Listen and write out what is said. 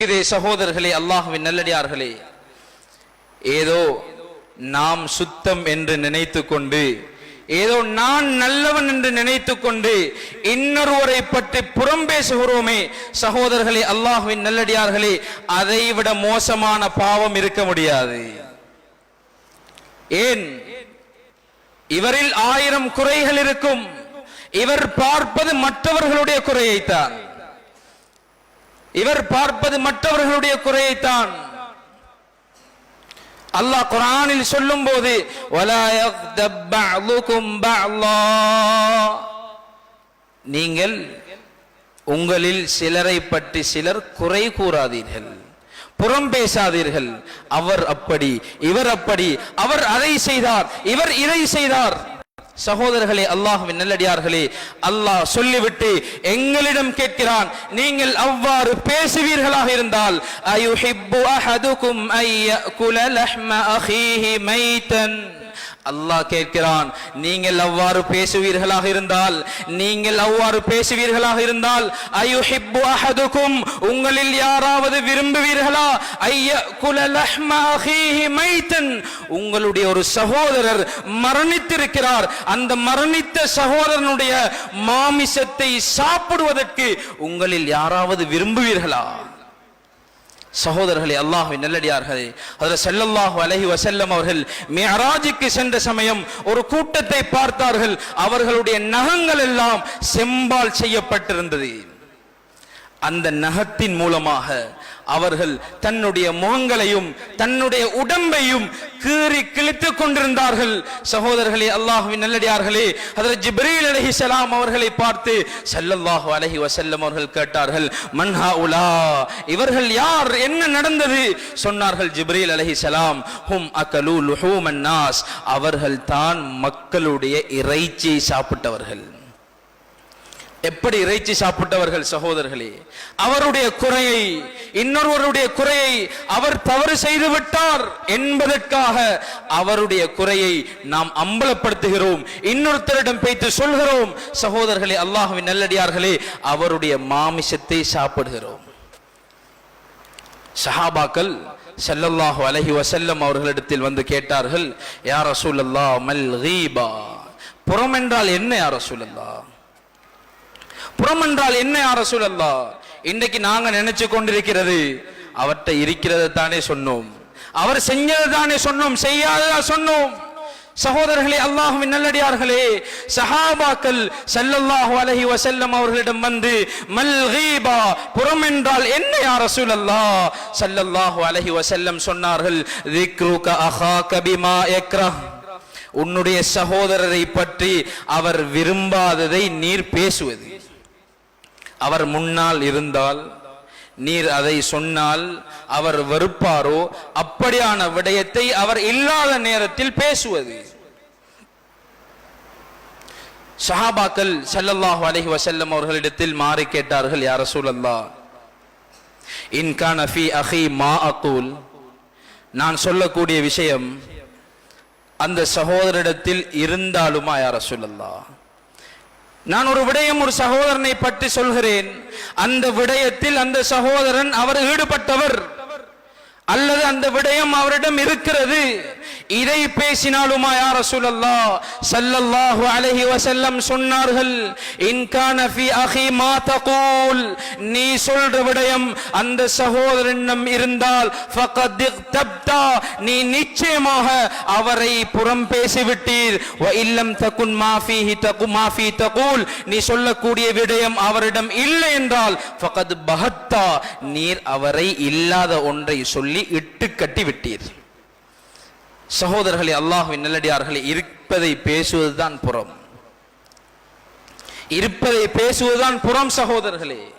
இதே சகோதரர்களே அல்லாஹுவின் நல்லடியார்களே. ஏதோ நாம் சுத்தம் என்று நினைத்து கொண்டு ஏதோ நான் நல்லவன் என்று நினைத்து கொண்டு இன்னொருவரை பற்றி புறம் பேசுகிறோமே சகோதரர்களே அல்லாஹுவின் நல்லடியார்களே அதைவிட மோசமான பாவம் இருக்க முடியாது. ஏன்? இவரில் ஆயிரம் குறைகள் இருக்கும். இவர் பார்ப்பது மற்றவர்களுடைய குறையைத்தான். இவர் பார்ப்பது மற்றவர்களுடைய குறையைத்தான். அல்லாஹ் குரானில் சொல்லும் போது நீங்கள் உங்களில் சிலரை பற்றி சிலர் குறை கூறாதீர்கள். புறம் பேசாதீர்கள். அவர் அப்படி இவர் அப்படி அவர் அதை செய்தார் இவர் இதை செய்தார். சகோதரர்களே அல்லாஹுவின் நல்லடியார்களே அல்லாஹ் சொல்லிவிட்டு எங்களிடம் கேட்கிறான் நீங்கள் அவ்வாறு பேசுவீர்களாக இருந்தால் அயுஹிப்பு அஹதுக்கும் ஐயகுல லஹ்ம அஹீஹி மைத்தன் அல்லாஹ் கேட்கிறான் நீங்கள் அவ்வாறு பேசுவீர்களாக இருந்தால் நீங்கள் அவ்வாறு பேசுவீர்களாக இருந்தால் அயுஹிப்பு அஹதுக்கும் உங்களில் யாராவது விரும்புவீர்களா? ஐய மைத்தன் உங்களுடைய ஒரு சகோதரர் மரணித்திருக்கிறார். அந்த மரணித்த சகோதரனுடைய மாமிசத்தை சாப்பிடுவதற்கு உங்களில் யாராவது விரும்புவீர்களா? சகோதரர்களே அல்லாஹ்வின் நல்லடியார்களே அதில் செல்லல்லாஹு அலஹி வசல்லம் அவர்கள் மிஅராஜுக்கு சென்ற சமயம் ஒரு கூட்டத்தை பார்த்தார்கள். அவர்களுடைய நகங்கள் எல்லாம் செம்பால் செய்யப்பட்டிருந்தது. அந்த நகத்தின் மூலமாக அவர்கள் தன்னுடைய முகங்களையும் தன்னுடைய உடம்பையும் கீறி கிழித்துக் கொண்டிருந்தார்கள். சகோதரர்களே அல்லாஹ்வின் நல்லடியார்களே அதில் ஜிப்ரீல் சலாம் அவர்களை பார்த்து சல்லல்லாஹு அலஹி வசல்லம் அவர்கள் கேட்டார்கள் மன்ஹா உலா இவர்கள் யார்? என்ன நடந்தது? சொன்னார்கள் ஜிப்ரீல் அலைஹிஸ்ஸலாம் ஹும் அகலு லுஹூமன் நாஸ் அவர்கள் தான் மக்களுடைய இறைச்சியை சாப்பிட்டவர்கள். எப்படி இறைச்சி சாப்பிட்டவர்கள் சகோதரர்களே அவருடைய குறையை இன்னொருவருடைய குறையை அவர் தவறு செய்து விட்டார் என்பதற்காக அவருடைய குறையை நாம் அம்பலப்படுத்துகிறோம் இன்னொருத்தரிடம் பேத்து சொல்கிறோம். சகோதரர்களே அல்லாஹுவின் நல்லடியார்களே அவருடைய மாமிசத்தை சாப்பிடுகிறோம். சஹாபாக்கள் செல்லல்லாஹு அலஹி வசல்லம் அவர்களிடத்தில் வந்து கேட்டார்கள் யார் ரசூல் அல்லா மல் கீபா? புறம் என்றால் என்ன யார் ரசூலல்லாஹ்? புறம் என்றால் என்ன யார சூழல்லா இன்னைக்கு நாங்க நினைச்சு கொண்டிருக்கிறது அவர்கிட்ட இருக்கிறது தானே சொன்னோம். அவர் செஞ்சது தானே சொன்னோம் செய்யாததா சொன்னோம். சகோதரர்களே அல்லாஹுவின் நல்லடியார்களே சஹாபாக்கள் சல்லல்லாஹு அலஹி வசல்லம் அவர்களிடம் வந்து மல்கீபா புறம் என்றால் என்ன யா ரசூலல்லாஹ்? சல்லல்லாஹு அலஹி வசல்லம் சொன்னார்கள் ذிக்ருக அஹா கபிமா எக்ரா உன்னுடைய சகோதரரை பற்றி அவர் விரும்பாததை நீர் பேசுவது. அவர் முன்னால் இருந்தால் நீர் அதை சொன்னால் அவர் வெறுப்பாரோ? அப்படியான விடயத்தை அவர் இல்லாத நேரத்தில் பேசுவது. சஹாபாக்கள் ஸல்லல்லாஹு அலஹி வசல்லம் அவர்களிடத்தில் மாறி கேட்டார்கள் யார சூழல்லா இன்கான் அஃபி அஹி மா அகூல். நான் சொல்லக்கூடிய விஷயம் அந்த சகோதரிடத்தில் இருந்தாலுமா யார சூழல்லா நான் ஒரு விடயம் ஒரு சகோதரனை பற்றி சொல்கிறேன். அந்த விடயத்தில் அந்த சகோதரன் அவர் ஈடுபட்டவர். அல்லது அந்த விடயம் அவரிடம் இருக்கிறது. இதை பேசினாலுமா யா ரசூலல்லாஹ்? சல்லல்லாஹு அலைஹி வஸல்லம் சொன்னார்கள் இன்கான ஃபி அஹி மா தகூல். நீ சொல்ற விடயம் அந்த சகோதரனிடம் இருந்தால் ஃபகத் இக்தப்தா. நீ நிச்சயமாக அவரை புறம் பேசிவிட்டீர். வ இல்லம் தகுன் மாஃபிஹி தகு மாஃபி தகுல் தகூல். நீ சொல்லக்கூடிய விடயம் அவரிடம் இல்லை என்றால் ஃபகத் பஹத்தா. நீர் அவரை இல்லாத ஒன்றை சொல்லி இட்டு கட்டி விட்டீர் சகோதரர்களே அல்லாஹுவின் நல்லடியார்களே இருப்பதை பேசுவதுதான் புறம். இருப்பதை பேசுவதுதான் புறம் சகோதரர்களே.